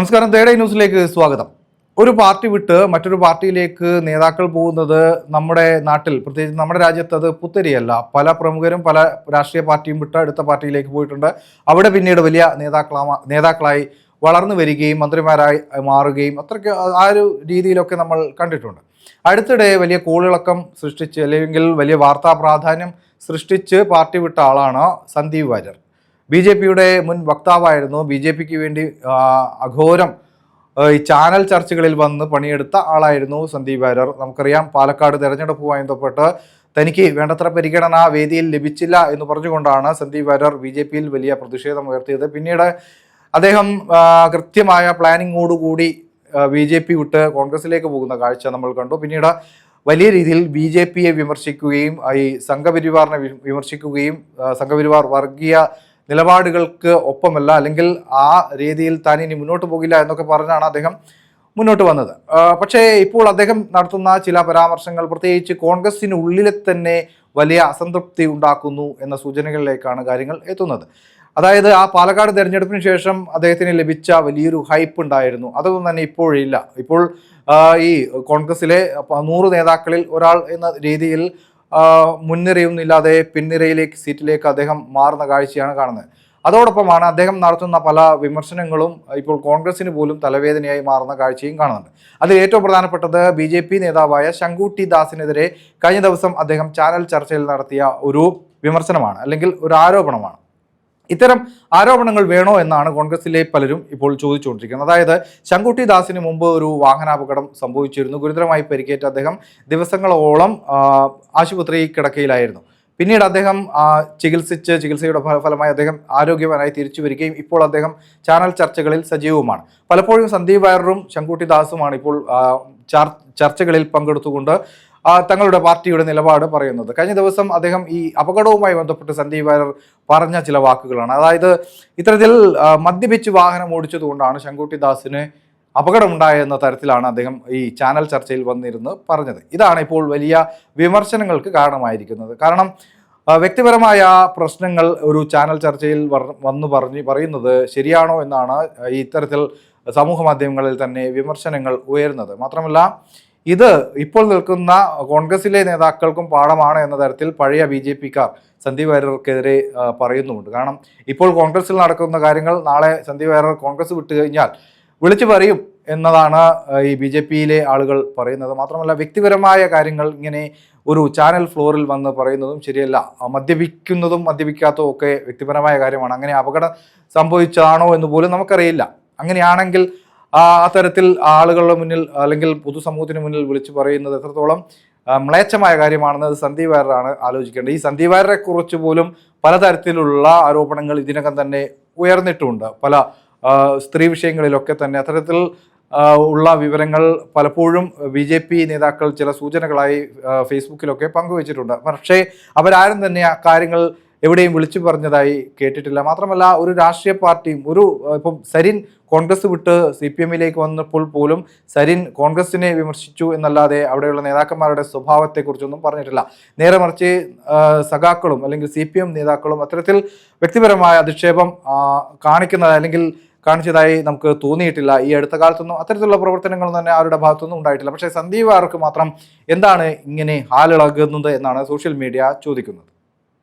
നമസ്കാരം തേടൈ ന്യൂസിലേക്ക് സ്വാഗതം. ഒരു പാർട്ടി വിട്ട് മറ്റൊരു പാർട്ടിയിലേക്ക് നേതാക്കൾ പോകുന്നത് നമ്മുടെ നാട്ടിൽ പ്രത്യേകിച്ച് നമ്മുടെ രാജ്യത്ത് അത് പുത്തരിയല്ല. പല പ്രമുഖരും പല രാഷ്ട്രീയ പാർട്ടിയും വിട്ട് അടുത്ത പാർട്ടിയിലേക്ക് പോയിട്ടുണ്ട്. അവിടെ പിന്നീട് വലിയ നേതാക്കളാ നേതാക്കളായി വളർന്നു വരികയും മന്ത്രിമാരായി മാറുകയും അത്രയ്ക്ക് ആ ഒരു രീതിയിലൊക്കെ നമ്മൾ കണ്ടിട്ടുണ്ട്. അടുത്തിടെ വലിയ കോളിളക്കം സൃഷ്ടിച്ച് അല്ലെങ്കിൽ വലിയ വാർത്താ പ്രാധാന്യം സൃഷ്ടിച്ച് പാർട്ടി വിട്ട ആളാണ് സന്ദീപ് വാര്യർ. ബി ജെ പിയുടെ മുൻ വക്താവായിരുന്നു. ബി ജെ പിക്ക് വേണ്ടി അഘോരം ഈ ചാനൽ ചർച്ചകളിൽ വന്ന് പണിയെടുത്ത ആളായിരുന്നു സന്ദീപ് വാര്യർ. നമുക്കറിയാം പാലക്കാട് തെരഞ്ഞെടുപ്പുമായി ബന്ധപ്പെട്ട് തനിക്ക് വേണ്ടത്ര പരിഗണന വേദിയിൽ ലഭിച്ചില്ല എന്ന് പറഞ്ഞുകൊണ്ടാണ് സന്ദീപ് വാര്യർ ബി ജെ പിയിൽ വലിയ പ്രതിഷേധം ഉയർത്തിയത്. പിന്നീട് അദ്ദേഹം കൃത്യമായ പ്ലാനിങ്ങോടുകൂടി ബി ജെ പി വിട്ട് കോൺഗ്രസിലേക്ക് പോകുന്ന കാഴ്ച നമ്മൾ കണ്ടു. പിന്നീട് വലിയ രീതിയിൽ ബി ജെ പിയെ വിമർശിക്കുകയും ഈ സംഘപരിവാറിനെ വിമർശിക്കുകയും സംഘപരിവാർ വർഗീയ നിലപാടുകൾക്ക് ഒപ്പമല്ല അല്ലെങ്കിൽ ആ രീതിയിൽ താൻ ഇനി മുന്നോട്ട് പോകില്ല എന്നൊക്കെ പറഞ്ഞാണ് അദ്ദേഹം മുന്നോട്ട് വന്നത്. പക്ഷേ ഇപ്പോൾ അദ്ദേഹം നടത്തുന്ന ചില പരാമർശങ്ങൾ പ്രത്യേകിച്ച് കോൺഗ്രസിനുള്ളിലെ തന്നെ വലിയ അസംതൃപ്തി ഉണ്ടാക്കുന്നു എന്ന സൂചനകളിലേക്കാണ് കാര്യങ്ങൾ എത്തുന്നത്. അതായത് ആ പാലക്കാട് തിരഞ്ഞെടുപ്പിന് ശേഷം അദ്ദേഹത്തിന് ലഭിച്ച വലിയൊരു ഹൈപ്പ് ഉണ്ടായിരുന്നു. അതൊന്നും തന്നെ ഇപ്പോഴില്ല. ഇപ്പോൾ ഈ കോൺഗ്രസിലെ നൂറ് നേതാക്കളിൽ ഒരാൾ എന്ന രീതിയിൽ മുൻനിരയൊന്നുമില്ലാതെ പിൻനിരയിലേക്ക് സീറ്റിലേക്ക് അദ്ദേഹം മാറുന്ന കാഴ്ചയാണ് കാണുന്നത്. അതോടൊപ്പമാണ് അദ്ദേഹം നടത്തുന്ന പല വിമർശനങ്ങളും ഇപ്പോൾ കോൺഗ്രസിന് പോലും തലവേദനയായി മാറുന്ന കാഴ്ചയും കാണുന്നുണ്ട് അതിൽ ഏറ്റവും പ്രധാനപ്പെട്ടത് ബി ജെ പി നേതാവായ ശങ്കുട്ടി ദാസിനെതിരെ കഴിഞ്ഞ ദിവസം അദ്ദേഹം ചാനൽ ചർച്ചയിൽ നടത്തിയ ഒരു വിമർശനമാണ് അല്ലെങ്കിൽ ഒരു ആരോപണമാണ്. ഇത്തരം ആരോപണങ്ങൾ വേണോ എന്നാണ് കോൺഗ്രസിലെ പലരും ഇപ്പോൾ ചോദിച്ചുകൊണ്ടിരിക്കുന്നത്. അതായത് ശങ്കുട്ടി ദാസിന് മുമ്പ് ഒരു വാഹനാപകടം സംഭവിച്ചിരുന്നു. ഗുരുതരമായി പരിക്കേറ്റ അദ്ദേഹം ദിവസങ്ങളോളം ആശുപത്രി കിടക്കയിലായിരുന്നു. പിന്നീട് അദ്ദേഹം ചികിത്സിച്ച് ചികിത്സയുടെ ഫല- ഫലമായി അദ്ദേഹം ആരോഗ്യവാനായി തിരിച്ചു വരികയും ഇപ്പോൾ അദ്ദേഹം ചാനൽ ചർച്ചകളിൽ സജീവവുമാണ്. പലപ്പോഴും സന്ദീപ് വാര്യറും ശങ്കുട്ടി ദാസുമാണ് ഇപ്പോൾ ചർച്ചകളിൽ പങ്കെടുത്തുകൊണ്ട് തങ്ങളുടെ പാർട്ടിയുടെ നിലപാട് പറയുന്നത്. കഴിഞ്ഞ ദിവസം അദ്ദേഹം ഈ അപകടവുമായി ബന്ധപ്പെട്ട് സന്ദീപ് വാര്യർ പറഞ്ഞ ചില വാക്കുകളാണ്. അതായത് ഇത്തരത്തിൽ മദ്യപിച്ച് വാഹനം ഓടിച്ചതുകൊണ്ടാണ് ശങ്കുട്ടി ദാസിന് അപകടമുണ്ടായെന്ന തരത്തിലാണ് അദ്ദേഹം ഈ ചാനൽ ചർച്ചയിൽ വന്നിരുന്ന് പറഞ്ഞത്. ഇതാണ് ഇപ്പോൾ വലിയ വിമർശനങ്ങൾക്ക് കാരണമായിരിക്കുന്നത്. കാരണം വ്യക്തിപരമായ പ്രശ്നങ്ങൾ ഒരു ചാനൽ ചർച്ചയിൽ വന്നു പറഞ്ഞ് പറയുന്നത് ശരിയാണോ എന്നാണ് ഇത്തരത്തിൽ സമൂഹ മാധ്യമങ്ങളിൽ തന്നെ വിമർശനങ്ങൾ ഉയരുന്നത്. മാത്രമല്ല ഇത് ഇപ്പോൾ നിൽക്കുന്ന കോൺഗ്രസിലെ നേതാക്കൾക്കും പാഠമാണ് എന്ന തരത്തിൽ പഴയ ബി ജെ പിക്കാർ സന്ദീപ് വാര്യർക്കെതിരെ പറയുന്നുമുണ്ട്. കാരണം ഇപ്പോൾ കോൺഗ്രസിൽ നടക്കുന്ന കാര്യങ്ങൾ നാളെ സന്ദീപ് വാര്യർ കോൺഗ്രസ് വിട്ടു കഴിഞ്ഞാൽ വിളിച്ചു പറയും എന്നതാണ് ഈ ബി ജെ പിയിലെ ആളുകൾ പറയുന്നത്. മാത്രമല്ല വ്യക്തിപരമായ കാര്യങ്ങൾ ഇങ്ങനെ ഒരു ചാനൽ ഫ്ലോറിൽ വന്ന് പറയുന്നതും ശരിയല്ല. മദ്യപിക്കുന്നതും മദ്യപിക്കാത്തതും ഒക്കെ വ്യക്തിപരമായ കാര്യമാണ്. അങ്ങനെ അപകടം സംഭവിച്ചതാണോ എന്ന് പോലും നമുക്കറിയില്ല. അങ്ങനെയാണെങ്കിൽ ആ അത്തരത്തിൽ ആളുകളുടെ മുന്നിൽ അല്ലെങ്കിൽ പൊതുസമൂഹത്തിന് മുന്നിൽ വിളിച്ചു പറയുന്നത് എത്രത്തോളം മ്ലേച്ഛമായ കാര്യമാണെന്ന് അത് സന്ദീപ് വാര്യറാണ് ആലോചിക്കേണ്ടത്. ഈ സന്ദീപ് വാര്യരെ കുറിച്ച് പോലും പലതരത്തിലുള്ള ആരോപണങ്ങൾ ഇതിനകം തന്നെ ഉയർന്നിട്ടുണ്ട്. പല സ്ത്രീ വിഷയങ്ങളിലൊക്കെ തന്നെ അത്തരത്തിൽ ഉള്ള വിവരങ്ങൾ പലപ്പോഴും ബി ജെ പി നേതാക്കൾ ചില സൂചനകളായി ഫേസ്ബുക്കിലൊക്കെ പങ്കുവച്ചിട്ടുണ്ട്. പക്ഷേ അവരാരും തന്നെ ആ കാര്യങ്ങൾ എവിടെയും വിളിച്ചു പറഞ്ഞതായി കേട്ടിട്ടില്ല. മാത്രമല്ല ഒരു രാഷ്ട്രീയ പാർട്ടിയും ഒരു ഇപ്പം സരിൻ കോൺഗ്രസ് വിട്ട് സി പി എമ്മിലേക്ക് വന്നപ്പോൾ പോലും സരിൻ കോൺഗ്രസിനെ വിമർശിച്ചു എന്നല്ലാതെ അവിടെയുള്ള നേതാക്കന്മാരുടെ സ്വഭാവത്തെക്കുറിച്ചൊന്നും പറഞ്ഞിട്ടില്ല. നേരെ മറിച്ച് സഖാക്കളും അല്ലെങ്കിൽ സി നേതാക്കളും അത്തരത്തിൽ വ്യക്തിപരമായ അധിക്ഷേപം കാണിക്കുന്നത് അല്ലെങ്കിൽ കാണിച്ചതായി നമുക്ക് തോന്നിയിട്ടില്ല. ഈ അടുത്ത കാലത്തൊന്നും അത്തരത്തിലുള്ള പ്രവർത്തനങ്ങളൊന്നും തന്നെ അവരുടെ ഭാഗത്തൊന്നും ഉണ്ടായിട്ടില്ല. പക്ഷേ സന്ദീപ് ആർക്ക് മാത്രം എന്താണ് ഇങ്ങനെ ഹാലിളകുന്നത് എന്നാണ് സോഷ്യൽ മീഡിയ ചോദിക്കുന്നത്.